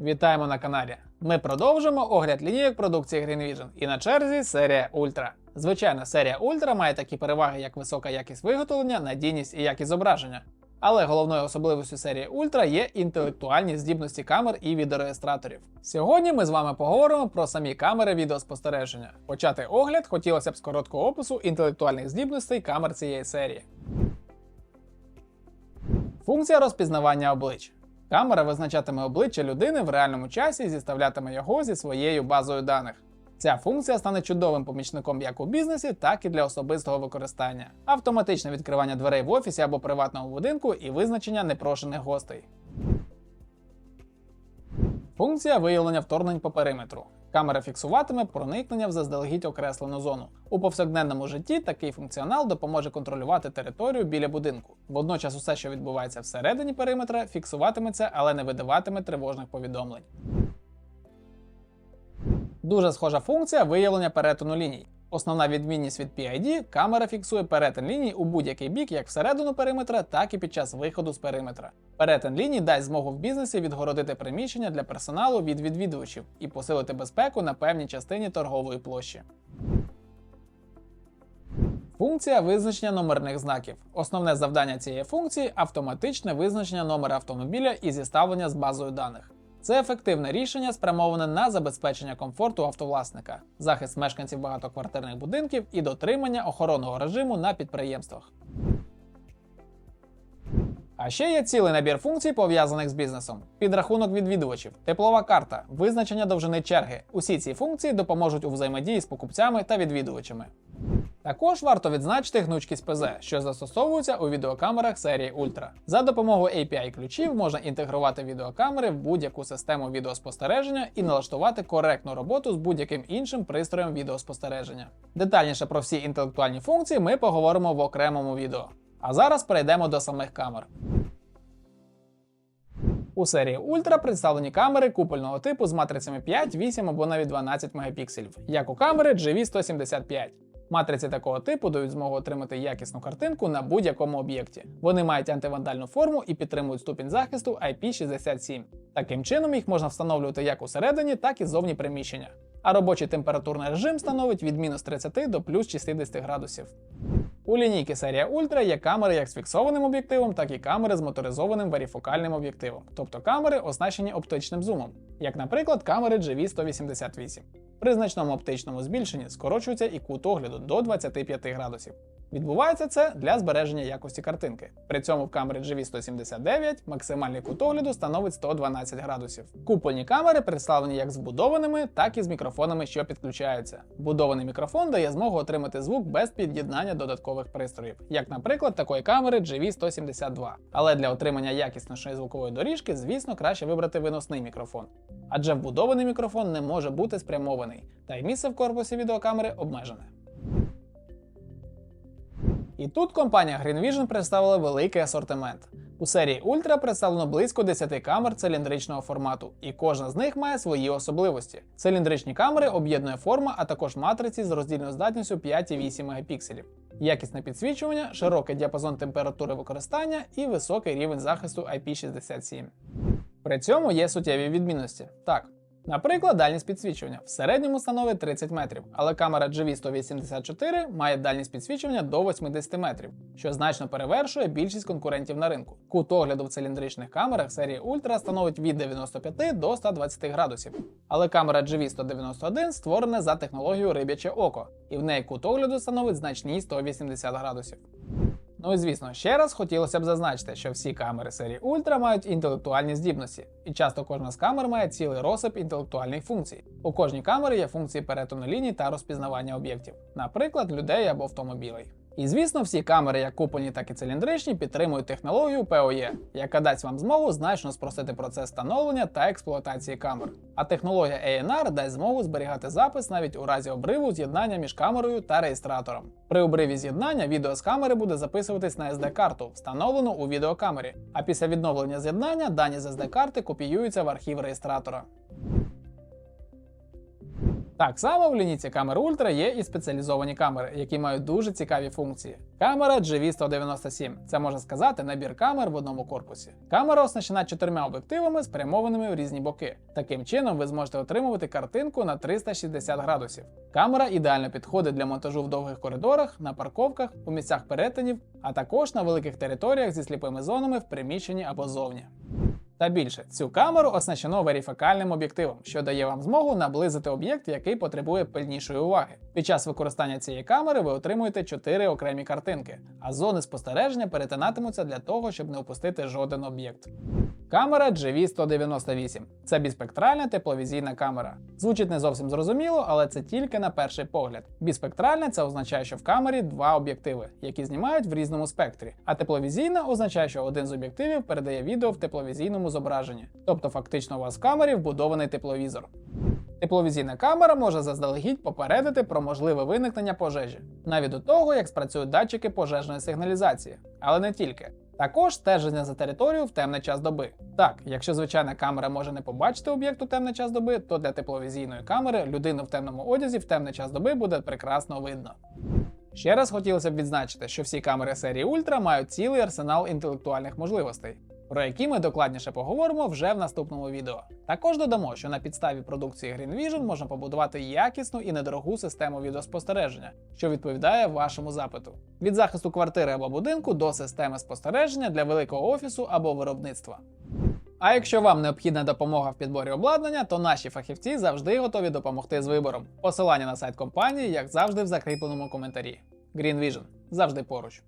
Вітаємо на каналі. Ми продовжимо огляд лінійок продукції Green Vision і на черзі серія Ultra. Звичайно, серія Ultra має такі переваги, як висока якість виготовлення, надійність і якість зображення. Але головною особливістю серії Ultra є інтелектуальні здібності камер і відеореєстраторів. Сьогодні ми з вами поговоримо про самі камери відеоспостереження. Почати огляд хотілося б з короткого опису інтелектуальних здібностей камер цієї серії. Функція розпізнавання облич. Камера визначатиме обличчя людини в реальному часі і зіставлятиме його зі своєю базою даних. Ця функція стане чудовим помічником як у бізнесі, так і для особистого використання. Автоматичне відкривання дверей в офісі або приватному будинку і визначення непрошених гостей. Функція виявлення вторгнень по периметру. Камера фіксуватиме проникнення в заздалегідь окреслену зону. У повсякденному житті такий функціонал допоможе контролювати територію біля будинку. Водночас усе, що відбувається всередині периметра, фіксуватиметься, але не видаватиме тривожних повідомлень. Дуже схожа функція виявлення перетину ліній. Основна відмінність від PID – камера фіксує перетин ліній у будь-який бік як всередину периметра, так і під час виходу з периметра. Перетин ліній дасть змогу в бізнесі відгородити приміщення для персоналу від відвідувачів і посилити безпеку на певній частині торгової площі. Функція визначення номерних знаків. Основне завдання цієї функції автоматичне визначення номера автомобіля і зіставлення з базою даних. Це ефективне рішення, спрямоване на забезпечення комфорту автовласника, захист мешканців багатоквартирних будинків і дотримання охоронного режиму на підприємствах. А ще є цілий набір функцій, пов'язаних з бізнесом: підрахунок відвідувачів, теплова карта, визначення довжини черги. Усі ці функції допоможуть у взаємодії з покупцями та відвідувачами. Також варто відзначити гнучкість ПЗ, що застосовується у відеокамерах серії Ultra. За допомогою API ключів можна інтегрувати відеокамери в будь-яку систему відеоспостереження і налаштувати коректну роботу з будь-яким іншим пристроєм відеоспостереження. Детальніше про всі інтелектуальні функції ми поговоримо в окремому відео. А зараз перейдемо до самих камер. У серії Ultra представлені камери купольного типу з матрицями 5, 8 або навіть 12 мегапікселів, як у камери GV175. Матриці такого типу дають змогу отримати якісну картинку на будь-якому об'єкті. Вони мають антивандальну форму і підтримують ступінь захисту IP67. Таким чином їх можна встановлювати як усередині, так і зовні приміщення. А робочий температурний режим становить від мінус 30 до плюс 60 градусів. У лінійки серія Ultra є камери як з фіксованим об'єктивом, так і камери з моторизованим варіфокальним об'єктивом, тобто камери, оснащені оптичним зумом, як, наприклад, камери GV188. При значному оптичному збільшенні скорочується і кут огляду до 25 градусів. Відбувається це для збереження якості картинки. При цьому в камері GV179 максимальний кут огляду становить 112 градусів. Купольні камери представлені як з вбудованими, так і з мікрофонами, що підключаються. Вбудований мікрофон дає змогу отримати звук без під'єднання додаткових пристроїв, як, наприклад, такої камери GV172. Але для отримання якіснішої звукової доріжки, звісно, краще вибрати виносний мікрофон. Адже вбудований мікрофон не може бути спрямований, та й місце в корпусі відеокамери обмежене. І тут компанія Green Vision представила великий асортимент. У серії Ultra представлено близько 10 камер циліндричного формату, і кожна з них має свої особливості. Циліндричні камери об'єднує форма, а також матриці з роздільною здатністю 5,8 мегапікселів. Якісне підсвічування, широкий діапазон температури використання і високий рівень захисту IP67. При цьому є суттєві відмінності. Так, Наприклад, дальність підсвічування в середньому становить 30 метрів, але камера GV184 має дальність підсвічування до 80 метрів, що значно перевершує більшість конкурентів на ринку. Кут огляду в циліндричних камерах серії Ultra становить від 95 до 120 градусів. Але камера GV191 створена за технологією риб'яче око, і в неї кут огляду становить значні 180 градусів. Ну і звісно, ще раз хотілося б зазначити, що всі камери серії Ultra мають інтелектуальні здібності, і часто кожна з камер має цілий розсип інтелектуальних функцій. У кожній камері є функції перетину ліній та розпізнавання об'єктів, наприклад, людей або автомобілей. І звісно, всі камери, як купольні, так і циліндричні, підтримують технологію PoE, яка дасть вам змогу значно спростити процес встановлення та експлуатації камер. А технологія ANR дасть змогу зберігати запис навіть у разі обриву з'єднання між камерою та реєстратором. При обриві з'єднання відео з камери буде записуватись на SD-карту, встановлену у відеокамері. А після відновлення з'єднання дані з SD-карти копіюються в архів реєстратора. Так само в лінійці камер Ультра є і спеціалізовані камери, які мають дуже цікаві функції. Камера GV197 це можна сказати набір камер в одному корпусі. Камера оснащена чотирма об'єктивами, спрямованими в різні боки. Таким чином ви зможете отримувати картинку на 360 градусів. Камера ідеально підходить для монтажу в довгих коридорах, на парковках, у місцях перетинів, а також на великих територіях зі сліпими зонами в приміщенні або зовні. Та більше, цю камеру оснащено верифікальним об'єктивом, що дає вам змогу наблизити об'єкт, який потребує пильнішої уваги. Під час використання цієї камери ви отримуєте 4 окремі картинки, а зони спостереження перетинатимуться для того, щоб не упустити жоден об'єкт. Камера GV198 це біспектральна тепловізійна камера. Звучить не зовсім зрозуміло, але це тільки на перший погляд. Біспектральна це означає, що в камері два об'єктиви, які знімають в різному спектрі. А тепловізійна означає, що один з об'єктивів передає відео в тепловізійному зображенні. Тобто, фактично, у вас в камері вбудований тепловізор. Тепловізійна камера може заздалегідь попередити про можливе виникнення пожежі, навіть до того, як спрацюють датчики пожежної сигналізації, але не тільки. Також стеження за територією в темний час доби. Так, якщо звичайна камера може не побачити об'єкт у темний час доби, то для тепловізійної камери людину в темному одязі в темний час доби буде прекрасно видно. Ще раз хотілося б відзначити, що всі камери серії Ультра мають цілий арсенал інтелектуальних можливостей, про які ми докладніше поговоримо вже в наступному відео. Також додамо, що на підставі продукції Green Vision можна побудувати якісну і недорогу систему відеоспостереження, що відповідає вашому запиту: від захисту квартири або будинку до системи спостереження для великого офісу або виробництва. А якщо вам необхідна допомога в підборі обладнання, то наші фахівці завжди готові допомогти з вибором. Посилання на сайт компанії, як завжди, в закріпленому коментарі. Green Vision завжди поруч.